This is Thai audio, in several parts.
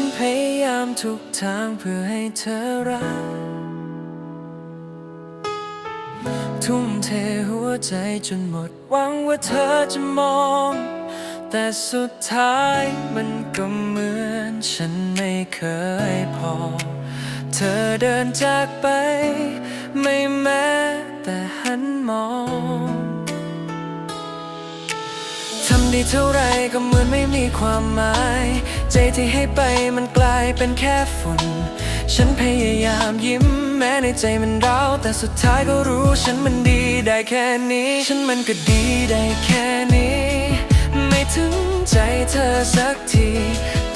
ฉันพยายามทุกทางเพื่อให้เธอรัก ทุ่มเทหัวใจจนหมดหวังว่าเธอจะมอง แต่สุดท้ายมันก็เหมือนฉันไม่เคยพอ เธอเดินจากไปำดีเท่าไรก็เหมือนไม่มีความหมาย ใจที่ให้ไปมันกลายเป็นแค่ฝุ่น ฉันพยายามยิ้มแม้ในใจมันร้าวแต่สุดท้ายก็รู้ฉันมันดีได้แค่นี้ ฉันมันก็ดีได้แค่นี้ ไม่ถึงใจเธอสักที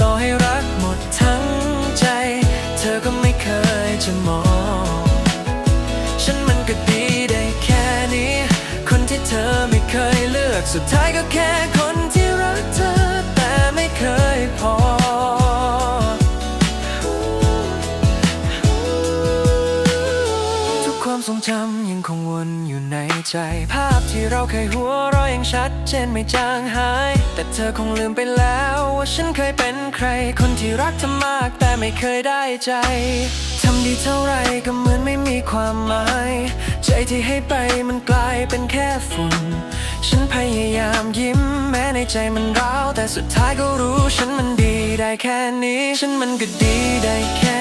ต่อให้รักหมดทั้งใจ เธอก็ไม่เคยจะมอง ฉันมันก็ดีได้แค่นี้ คนที่เธอไม่เคยเลือกสุดท้ายก็แค่คน จำยังคงวนอยู่ในใจ ภาพที่เราเคยหัวเราะยังชัดเจนไม่จางหาย แต่เธอคงลืมไปแล้วว่าฉันเคยเป็นใคร คนที่รักเธอมากแต่ไม่เคยได้ใจทำดีเท่าไรก็เหมือนไม่มีความหมาย ใจที่ให้ไปมันกลายเป็นแค่ฝุ่น ฉันพยายามยิ้มแม้ในใจมันร้าว แต่สุดท้ายก็รู้ฉันมันดีได้แค่นี้ ฉันมันก็ดีได้แค่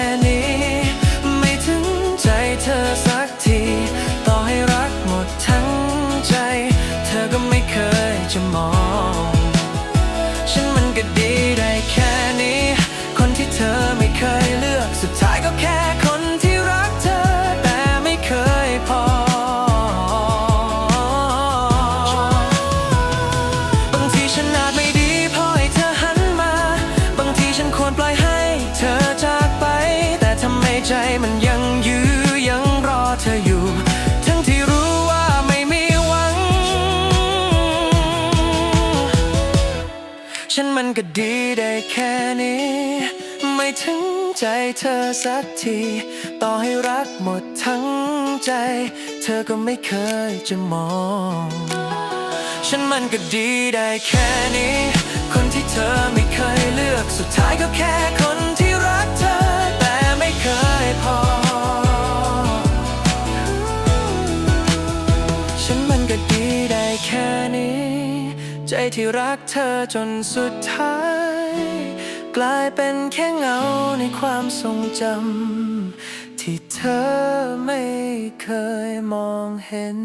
ย มันก็ดีได้แค่นี้ ไม่ถึงใจเธอสักที ต่อให้รักหมดทั้งใจ เธอก็ไม่เคยจะมอง ฉันมันก็ดีได้แค่นี้ คนที่เธอไม่เคยเลือกสุดท้ายก็แค่คนที่รักเธอ แต่ไม่เคยพอ ฉันมันก็ดีได้แค่นี้ ใจที่รักเธอจนสุดท้าย กลายเป็นแค่เงาในความทรงจำที่เธอไม่เคยมองเห็น